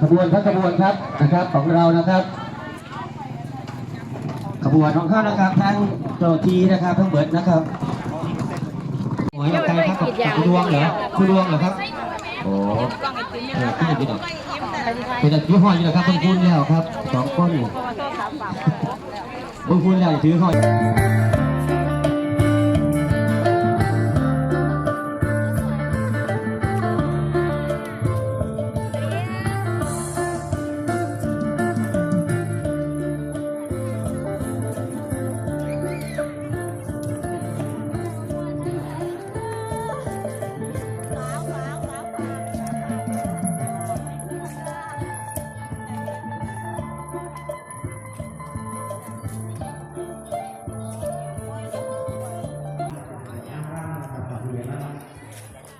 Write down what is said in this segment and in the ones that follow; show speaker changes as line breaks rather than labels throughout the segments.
ขบวนครับขบวนครับนะครับของเรานะครับ ขบวนของเขานะครับทั้งโจทีนะครับทั้งเบิร์ดนะครับโอ้ยใครครับคุณดวงเหรอคุณดวงเหรอครับโอ้เออขึ้นไปหน่อยเป็นยี่ห้ออยู่นะครับคุณคุณแล้วครับสองคนคุณคุณแล้วถือห้อย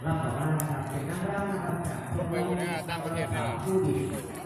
ลงไปคนนี้ต่างประเทศนะล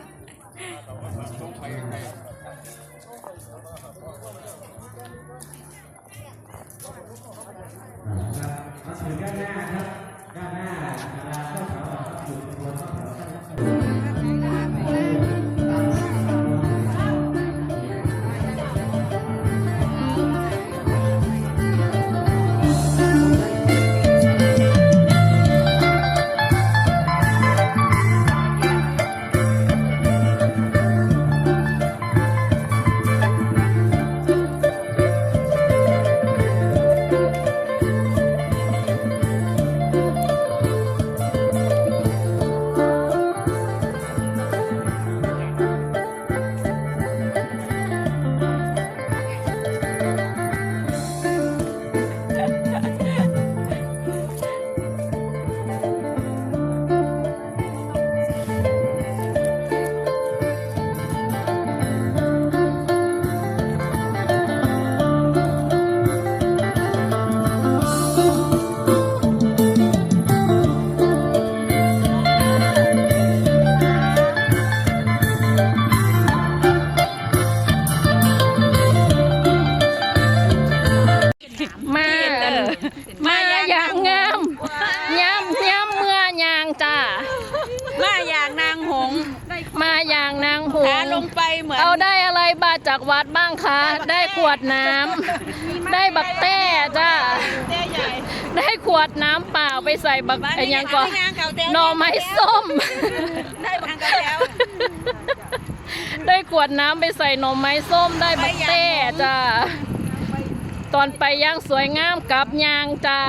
เหมือน
เอาได้อะไรบาจากวัดบ้างคะ ได้ขวดน้ำ ได้บักแต้จ้า
เต้ใหญ่
ได้ขวดน้ำเปล่าไปใส่บัก
มา
ไอ้ยังก็
ได้งานเก่าแต้
หน่อไม้ส้ม
ได้บางกระแล้ว
ได้ขวดน้ำไปใส่หน่อไม้ส้มได้บักแต้จ้า ตอนไปย่างสวยงามกับยางจ้า